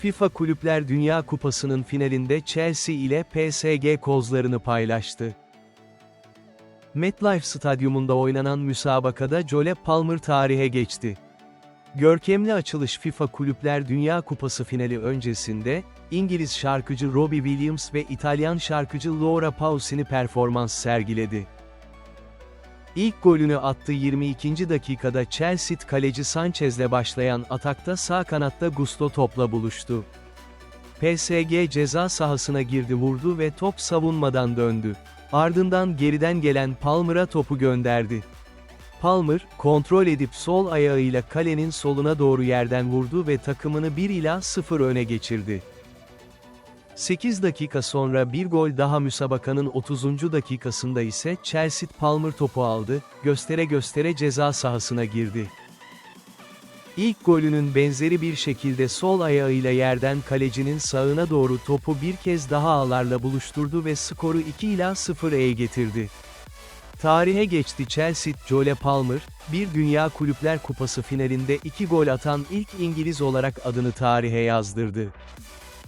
FIFA Kulüpler Dünya Kupası'nın finalinde Chelsea ile PSG kozlarını paylaştı. MetLife Stadyumunda oynanan müsabakada Jole Palmer tarihe geçti. Görkemli açılış FIFA Kulüpler Dünya Kupası finali öncesinde, İngiliz şarkıcı Robbie Williams ve İtalyan şarkıcı Laura Pausini performans sergiledi. İlk golünü attığı 22. dakikada Chelsea kaleci Sanchez'le başlayan atakta sağ kanatta Gusto topla buluştu. PSG ceza sahasına girdi vurdu ve top savunmadan döndü. Ardından geriden gelen Palmer'a topu gönderdi. Palmer, kontrol edip sol ayağıyla kalenin soluna doğru yerden vurdu ve takımını 1 ila 0 öne geçirdi. 8 dakika sonra bir gol daha müsabakanın 30. dakikasında ise Chelsea Palmer topu aldı, göstere göstere ceza sahasına girdi. İlk golünün benzeri bir şekilde sol ayağıyla yerden kalecinin sağına doğru topu bir kez daha ağlarla buluşturdu ve skoru 2 ila 0'e getirdi. Tarihe geçti Chelsea, Jole Palmer, bir Dünya Kulüpler Kupası finalinde iki gol atan ilk İngiliz olarak adını tarihe yazdırdı.